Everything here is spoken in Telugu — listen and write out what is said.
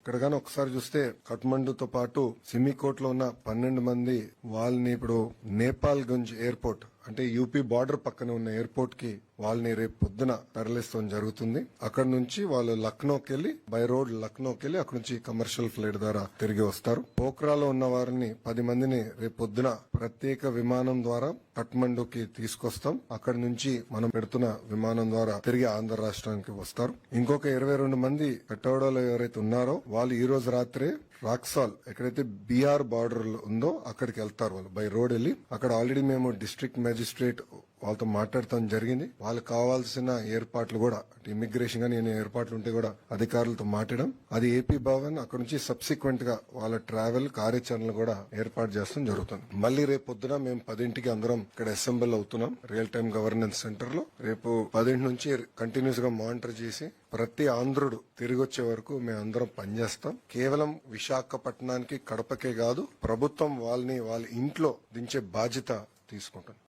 ఇక్కడ కానీ ఒకసారి చూస్తే కఠ్మండుతో పాటు సిమికోట్లో ఉన్న పన్నెండు మంది వాళ్ళని ఇప్పుడు నేపాల్ గంజ్ ఎయిర్పోర్ట్ అంటే యూపీ బార్డర్ పక్కన ఉన్న ఎయిర్పోర్ట్కి వాళ్ళని రేపు పొద్దున తరలిస్తాం జరుగుతుంది. అక్కడ నుంచి వాళ్ళు లక్నోకి వెళ్ళి బై రోడ్ లక్నోకి వెళ్ళి అక్కడ నుంచి కమర్షియల్ ఫ్లైట్ ద్వారా తిరిగి వస్తారు. పోక్రాలో ఉన్న వారిని పది మందిని రేపు పొద్దున ప్రత్యేక విమానం ద్వారా కఠ్మండుకి తీసుకొస్తాం. అక్కడ నుంచి మనం పెడుతున్న విమానం ద్వారా తిరిగి ఆంధ్ర రాష్ట్రానికి వస్తారు. ఇంకొక ఇరవై రెండు మంది కట్టోడలో ఎవరైతే ఉన్నారో వాళ్ళు ఈ రోజు రాత్రే రాక్సాల్ ఎక్కడైతే బీఆర్ బార్డర్ ఉందో అక్కడికి వెళ్తారు వాళ్ళు. బై రోడ్ వెళ్ళి అక్కడ ఆల్రెడీ మేము డిస్ట్రిక్ట్ మెజిస్ట్రేట్ వాళ్ళతో మాట్లాడటం జరిగింది. వాళ్ళకి కావాల్సిన ఏర్పాట్లు కూడా ఇమిగ్రేషన్ కానీ ఏర్పాట్లు ఉంటే కూడా అధికారులతో మాట్లాడడం. అది ఏపీ భవన్ అక్కడ నుంచి సబ్సిక్వెంట్గా వాళ్ళ ట్రావెల్ కార్యాచరణలు కూడా ఏర్పాటు చేస్తాం జరుగుతుంది. మళ్ళీ రేపు పొద్దున మేము పదింటికి అందరం ఇక్కడ అసెంబ్ల్ అవుతున్నాం రియల్ టైమ్ గవర్నెన్స్ సెంటర్లో. రేపు పదింటి నుంచి కంటిన్యూస్గా మానిటర్ చేసి ప్రతి ఆంధ్రుడు తిరిగి వచ్చే వరకు మేము అందరం పనిచేస్తాం కేవలం విశాఖపట్నానికి కడపకే కాదు ప్రభుత్వం వాళ్ళని వాళ్ళ ఇంట్లో దించే బాధ్యత తీసుకుంటాం.